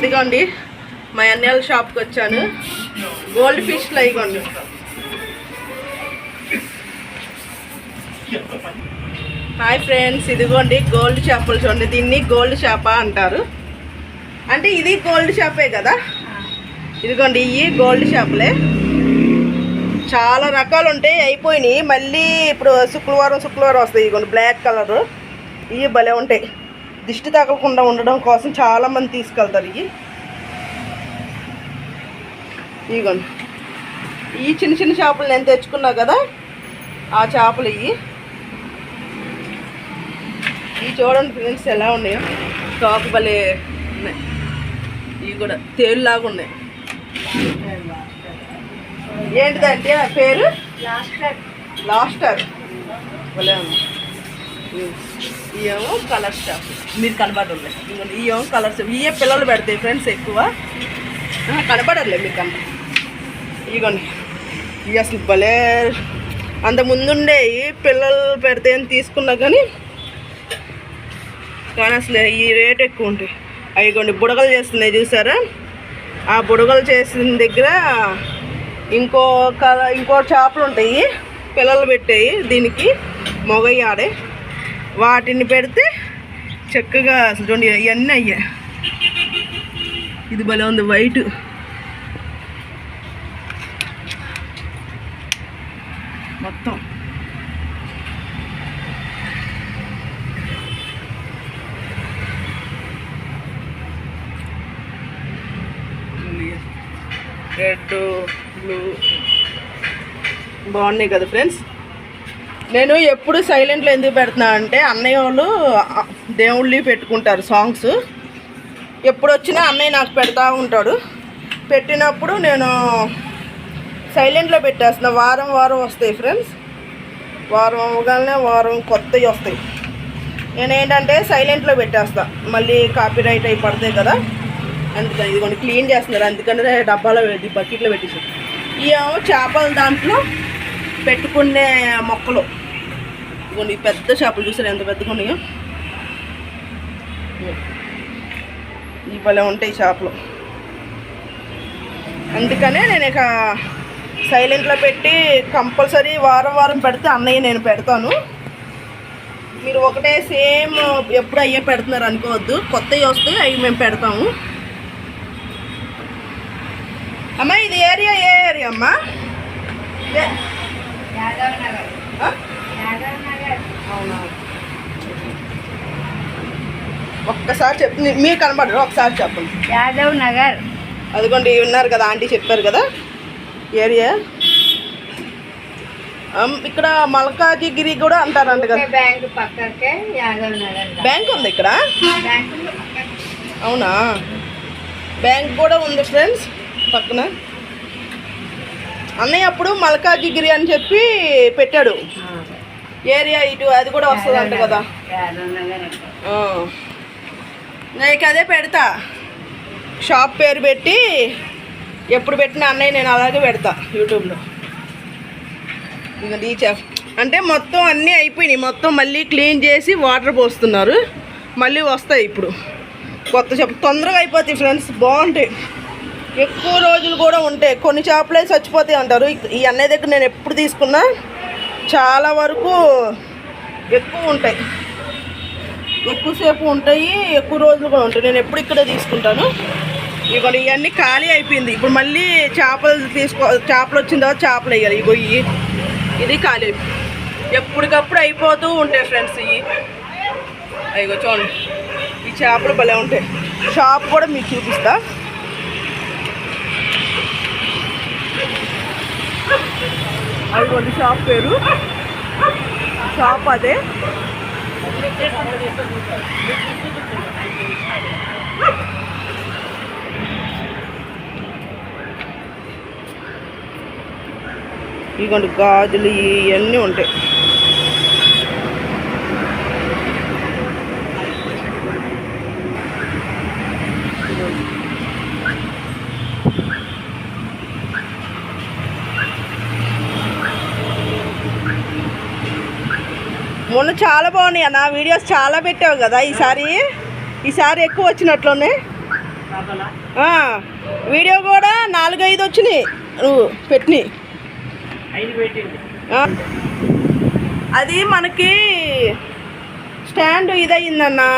ఇదిగోండి మా అన్నయ్య షాప్కి వచ్చాను. గోల్డ్ ఫిష్లు ఇగోండి హాయ్ ఫ్రెండ్స్ ఇదిగోండి గోల్డ్ చేపలు చూడండి. దీన్ని గోల్డ్ చేప అంటారు. అంటే ఇది గోల్డ్ చేపే కదా? ఇదిగోండి ఇవి గోల్డ్ చేపలే. చాలా రకాలు ఉంటాయి అయిపోయినాయి. మళ్ళీ ఇప్పుడు శుక్రవారం శుక్రవారం వస్తాయి. ఇదిగోండి బ్లాక్ కలరు ఇవి భలే ఉంటాయి. దిష్టి తగలకుండా ఉండడం కోసం చాలా మంది తీసుకెళ్తారు ఇవి. ఇదిగోండి. ఈ చిన్న చిన్న చేపలు నేను తెచ్చుకున్నా కదా ఆ చేపలు ఇవి. ఇవి చూడండి ఫ్రెండ్స్ ఎలా ఉన్నాయో. స్టాక్ భలే ఉన్నాయి. ఇవి కూడా తేలులాగా ఉన్నాయి. ఏంటిదంటే పేరు? లాస్టర్. భలే ఉంది ఇవేమో కలర్ స్టాఫ్ మీరు కనబడలే ఇవేమో కలర్ స్టాఫ్ ఇవే పిల్లలు పెడతాయి ఫ్రెండ్స్ ఎక్కువ. ఆహా, మీకు అంత ఇగోండి. ఇవి అసలు భలే అంత ముందుండే పిల్లలు పెడితే అని తీసుకున్నా కానీ కానీ అసలు ఈ రేట్ ఎక్కువ ఉంటాయి. అవి కొన్ని బుడగలు చేస్తున్నాయి చూసారా? ఆ బుడగలు చేసిన దగ్గర ఇంకో కల ఇంకో చేపలు ఉంటాయి. పిల్లలు పెట్టాయి దీనికి మొగయ్య ఆడే. వాటిని పెడితే చక్కగా అసలు చూడండి ఇవన్నీ అయ్యా. ఇది భలే ఉంది వైట్ మొత్తం. రెడ్ బ్లూ బాగున్నాయి కదా ఫ్రెండ్స్ నేను ఎప్పుడు సైలెంట్లో ఎందుకు పెడుతున్నా అంటే అన్నయ్య వాళ్ళు దేవుళ్ళి పెట్టుకుంటారు సాంగ్స్ ఎప్పుడు వచ్చినా అన్నయ్య నాకు పెడతా ఉంటాడు. పెట్టినప్పుడు నేను సైలెంట్లో పెట్టేస్తున్నా. వారం వారం వస్తాయి ఫ్రెండ్స్ వారం అవ్వగానే వారం కొత్తవి వస్తాయి. నేను ఏంటంటే సైలెంట్లో పెట్టేస్తా. మళ్ళీ కాపీ రైట్ అయి పడతాయి కదా. అందుకని ఇదిగోండి క్లీన్ చేస్తున్నారు. అందుకని డబ్బాలో పెట్టి బకెట్లో పెట్టేసి ఇవేమో చేపల దాంట్లో పెట్టుకునే మొక్కలు. ఈ పెద్ద చేపలు చూసారు? ఎంత పెద్దగా ఉన్నాయో? ఈ భలే ఉంటాయి చేపలు. అందుకనే నేను ఇక సైలెంట్లో పెట్టి కంపల్సరీ వారం వారం పెడితే అన్నయ్య నేను పెడతాను. మీరు ఒకటే సేమ్ ఎప్పుడు అయ్యే పెడుతున్నారు అనుకోవద్దు. కొత్తవి వస్తే అవి మేము పెడతాము. అమ్మా ఇది ఏరియా ఏ ఏరియా అమ్మా? ఇదే. ఆ? అవునా ఒక్కసారి చెప్తుంది మీరు కనబడరు ఒకసారి చెప్పండి. యాదవ్ నగర్. అదిగోండి ఉన్నారు కదా ఆంటీ చెప్పారు కదా ఏరియా. ఇక్కడ మల్కాజిగిరి కూడా అంటారంట కదా. బ్యాంక్ పక్కకే యాదవ్ నగర్ బ్యాంక్ ఉంది ఇక్కడ? అవునా? బ్యాంక్ కూడా ఉంది ఫ్రెండ్స్ పక్కన. అన్నయ్య అప్పుడు మల్కాజిగిరి అని చెప్పి పెట్టాడు. ఏరియా ఇటు అది కూడా వస్తుందంట కదా. యాదవ్ నగర్ ఆ. నేను అదే పెడతా. షాప్ పేరు పెట్టి ఎప్పుడు పెట్టిన అన్నయ్య నేను అలాగే పెడతా యూట్యూబ్లో. ఇంకా అంటే మొత్తం అన్నీ అయిపోయినాయి. మొత్తం మళ్ళీ క్లీన్ చేసి వాటర్ పోస్తున్నారు. మళ్ళీ వస్తాయి ఇప్పుడు. కొత్త చేప తొందరగా అయిపోతాయి ఫ్రెండ్స్. బాగుంటాయి. ఎక్కువ రోజులు కూడా ఉంటాయి. కొన్ని చేపలే చచ్చిపోతాయి అంటారు. ఈ అన్నయ్య దగ్గర నేను ఎప్పుడు తీసుకున్నా చాలా వరకు ఎక్కువ ఉంటాయి. ఎక్కువసేపు ఉంటాయి ఎక్కువ రోజులు కూడా ఉంటాయి. నేను ఎప్పుడు ఇక్కడే తీసుకుంటాను. ఇవాళ ఇవన్నీ ఖాళీ అయిపోయింది. ఇప్పుడు మళ్ళీ చేపలు తీసుకో చేపలు వచ్చిన తర్వాత చేపలు వేయాలి. ఇగో ఇవి ఇది ఖాళీ అయిపోయి ఎప్పటికప్పుడు అయిపోతూ ఉంటాయి ఫ్రెండ్స్ ఇవి అయ్యో చూడండి ఈ చేపలు భలే ఉంటాయి. షాప్ కూడా మీకు చూపిస్తా. అదిగోండి షాప్ పేరు. షాప్ అదే. ఇదిగోండి గాజులు ఇవన్నీ ఉంటాయి. మొన్న చాలా బాగున్నాయి అన్న. వీడియోస్ చాలా పెట్టావు కదా ఈసారి. ఈసారి ఎక్కువ వచ్చినట్లున్నాయి. వీడియో కూడా నాలుగైదు వచ్చినాయి. నువ్వు పెట్టినాయి. అది మనకి స్టాండ్ ఇదయిందన్నా